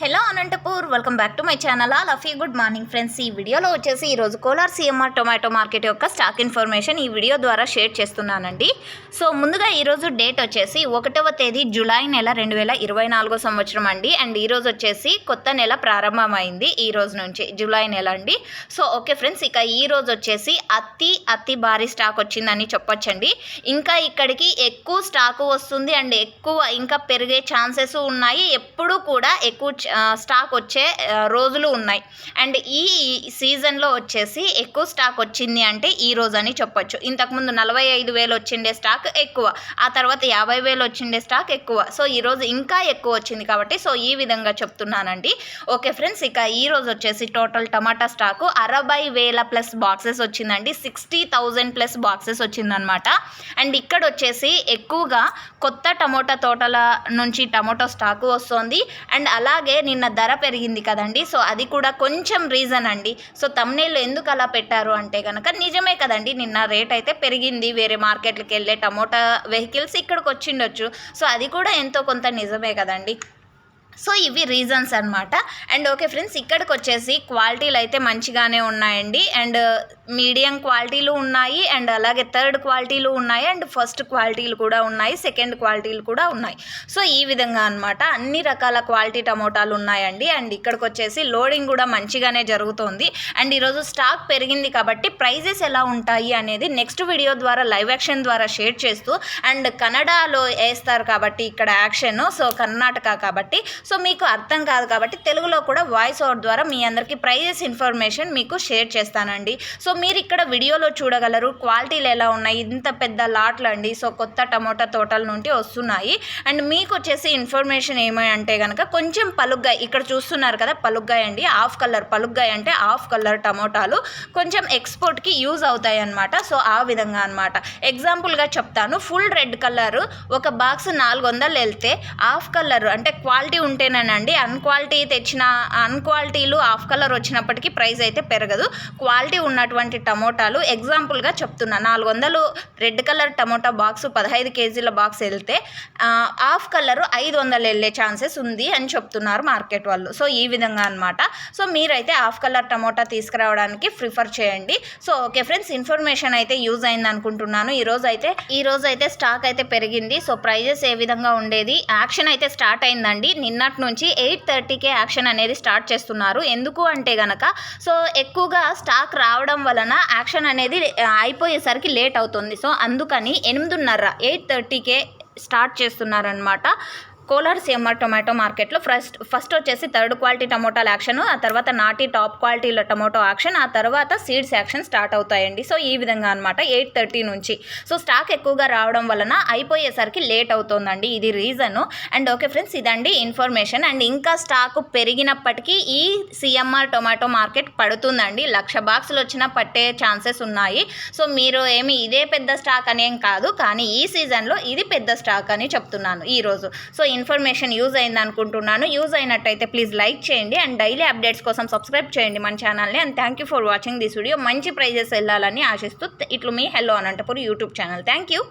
Hello Anantapur welcome back to my channel all good morning friends ఈ వీడియోలో వచ్చేసి ఈరోజు కోలార్ సీఎంఆర్ టొమాటో మార్కెట్ యొక్క స్టాక్ ఇన్ఫర్మేషన్ ఈ వీడియో ద్వారా షేర్ చేస్తున్నానండి. సో ముందుగా ఈరోజు డేట్ వచ్చేసి ఒకటవ తేదీ జూలై నెల రెండు వేల ఇరవై నాలుగో సంవత్సరం అండి. అండ్ ఈరోజు వచ్చేసి కొత్త నెల ప్రారంభమైంది ఈ రోజు నుంచి జూలై నెల అండి. సో ఓకే ఫ్రెండ్స్ ఇక ఈ రోజు వచ్చేసి అతి అతి భారీ స్టాక్ వచ్చిందని చెప్పొచ్చండి. ఇంకా ఇక్కడికి ఎక్కువ స్టాకు వస్తుంది అండ్ ఎక్కువ ఇంకా పెరిగే ఛాన్సెస్ ఉన్నాయి. ఎప్పుడూ కూడా ఎక్కువ స్టాక్ వచ్చే రోజులు ఉన్నాయి. అండ్ ఈ సీజన్లో వచ్చేసి ఎక్కువ స్టాక్ వచ్చింది అంటే ఈ రోజు అని చెప్పొచ్చు. ఇంతకుముందు నలభై ఐదు వేలు వచ్చిండే స్టాక్ ఎక్కువ. ఆ తర్వాత యాభై వేలు వచ్చిండే స్టాక్ ఎక్కువ. సో ఈ రోజు ఇంకా ఎక్కువ వచ్చింది కాబట్టి సో ఈ విధంగా చెప్తున్నానండి. ఓకే ఫ్రెండ్స్ ఇక ఈ రోజు వచ్చేసి టోటల్ టమాటా స్టాకు అరవై వేల ప్లస్ బాక్సెస్ వచ్చిందండి. సిక్స్టీ థౌజండ్ ప్లస్ బాక్సెస్ వచ్చిందనమాట. అండ్ ఇక్కడ వచ్చేసి ఎక్కువగా కొత్త టమోటా తోటల నుంచి టమోటో స్టాకు వస్తుంది. అండ్ అలాగే నిన్న ధర పెరిగింది కదండి. సో అది కూడా కొంచెం రీజన్ అండి. సో తమ్నేళ్ళు ఎందుకు అలా పెట్టారు అంటే కనుక నిజమే కదండి. నిన్న రేట్ అయితే పెరిగింది. వేరే మార్కెట్లకు వెళ్ళే టమోటా వెహికల్స్ ఇక్కడికి వచ్చిండొచ్చు సో అది కూడా ఎంతో కొంత నిజమే కదండి. సో ఇవి రీజన్స్ అనమాట అండ్ ఓకే ఫ్రెండ్స్ ఇక్కడికి వచ్చేసి క్వాలిటీలు అయితే మంచిగానే ఉన్నాయండి. అండ్ మీడియం క్వాలిటీలు ఉన్నాయి. అండ్ అలాగే థర్డ్ క్వాలిటీలు ఉన్నాయి. అండ్ ఫస్ట్ క్వాలిటీలు కూడా ఉన్నాయి. సెకండ్ క్వాలిటీలు కూడా ఉన్నాయి. సో ఈ విధంగా అన్నమాట. అన్ని రకాల క్వాలిటీ టమోటాలు ఉన్నాయండి. అండ్ ఇక్కడికి వచ్చేసి లోడింగ్ కూడా మంచిగానే జరుగుతోంది. అండ్ ఈరోజు స్టాక్ పెరిగింది కాబట్టి ప్రైజెస్ ఎలా ఉంటాయి అనేది నెక్స్ట్ వీడియో ద్వారా లైవ్ యాక్షన్ ద్వారా షేర్ చేస్తూ అండ్ కన్నడలో వేస్తారు కాబట్టి ఇక్కడ యాక్షన్ సో కర్ణాటక కాబట్టి. సో మీకు అర్థం కాదు కాబట్టి తెలుగులో కూడా వాయిస్ ఓవర్ ద్వారా మీ అందరికీ ప్రైజెస్ ఇన్ఫర్మేషన్ మీకు షేర్ చేస్తానండి. సో మీరు ఇక్కడ వీడియోలో చూడగలరు క్వాలిటీలు ఎలా ఉన్నాయి ఇంత పెద్ద లాట్లు అండి సో కొత్త టమోటా తోటల నుండి వస్తున్నాయి. అండ్ మీకు వచ్చేసి ఇన్ఫర్మేషన్ ఏమై అంటే కనుక కొంచెం పలుగ్గా ఇక్కడ చూస్తున్నారు కదా పలుగ్గాయ అండి హాఫ్ కలర్ పలుగ్గాయ అంటే హాఫ్ కలర్ టమోటాలు కొంచెం ఎక్స్పోర్ట్కి యూజ్ అవుతాయి అన్నమాట. సో ఆ విధంగా అనమాట ఎగ్జాంపుల్గా చెప్తాను ఫుల్ రెడ్ కలర్ ఒక బాక్స్ నాలుగు వందలు వెళ్తే హాఫ్ కలర్ అంటే క్వాలిటీ ఉంటేనేనండి అన్క్వాలిటీ తెచ్చిన అన్క్వాలిటీలు ఆఫ్ కలర్ వచ్చినప్పటికీ ప్రైస్ అయితే పెరగదు. క్వాలిటీ ఉన్నటువంటి టమోటాలు ఎగ్జాంపుల్గా చెప్తున్నా నాలుగు వందలు రెడ్ కలర్ టమోటా బాక్స్ పదహైదు కేజీల బాక్స్ వెళ్తే ఆఫ్ హాఫ్ కలర్ ఐదు వందలు వెళ్ళే ఛాన్సెస్ ఉంది అని చెప్తున్నారు మార్కెట్ వాళ్ళు. సో ఈ విధంగా అనమాట సో మీరైతే హాఫ్ కలర్ టమోటా తీసుకురావడానికి ప్రిఫర్ చేయండి. సో ఓకే ఫ్రెండ్స్ ఇన్ఫర్మేషన్ అయితే యూజ్ అయింది అనుకుంటున్నాను. ఈరోజు అయితే ఈరోజు అయితే స్టాక్ అయితే పెరిగింది. సో ప్రైజెస్ ఏ విధంగా ఉండేది? యాక్షన్ అయితే స్టార్ట్ అయిందండి. నిన్న నిన్నటి నుంచి ఎయిట్ థర్టీకే యాక్షన్ అనేది స్టార్ట్ చేస్తున్నారు. ఎందుకు అంటే గనక సో ఎక్కువగా స్టాక్ రావడం వలన యాక్షన్ అనేది అయిపోయేసరికి లేట్ అవుతుంది. సో అందుకని ఎనిమిదిన్నర ఎయిట్ థర్టీకే స్టార్ట్ చేస్తున్నారనమాట కోలార్ సీఎంఆర్ టొమాటో మార్కెట్లో ఫస్ట్ ఫస్ట్ వచ్చేసి థర్డ్ క్వాలిటీ టమోటాల యాక్షన్ ఆ తర్వాత నాటి టాప్ క్వాలిటీల టమోటో యాక్షన్ ఆ తర్వాత సీడ్స్ యాక్షన్ స్టార్ట్ అవుతాయండి. సో ఈ విధంగా అనమాట ఎయిట్ థర్టీ నుంచి. సో స్టాక్ ఎక్కువగా రావడం వలన అయిపోయేసరికి లేట్ అవుతుందండి. ఇది రీజను. అండ్ ఓకే ఫ్రెండ్స్ ఇదండి ఇన్ఫర్మేషన్. అండ్ ఇంకా స్టాక్ పెరిగినప్పటికీ ఈ సిఎంఆర్ టొమాటో మార్కెట్ పడుతుందండి. లక్ష బాక్సులు వచ్చినా పట్టే ఛాన్సెస్ ఉన్నాయి. సో మీరు ఏమి ఇదే పెద్ద స్టాక్ అనేం కాదు. కానీ ఈ సీజన్లో ఇది పెద్ద స్టాక్ అని చెప్తున్నాను ఈరోజు. సో ఇన్ఫర్మేషన్ యూజ్ అయింది అనుకుంటున్నాను. యూజ్ అయినట్టయితే ప్లీజ్ లైక్ చేయండి అండ్ డైలీ అప్డేట్స్ కోసం సబ్స్క్రైబ్ చేయండి మన ఛానల్ని. And thank you for watching this video. మంచి ప్రైజెస్ వెళ్ళాలని ఆశిస్తూ ఇట్లు మీ hello Anantapur YouTube channel. Thank you.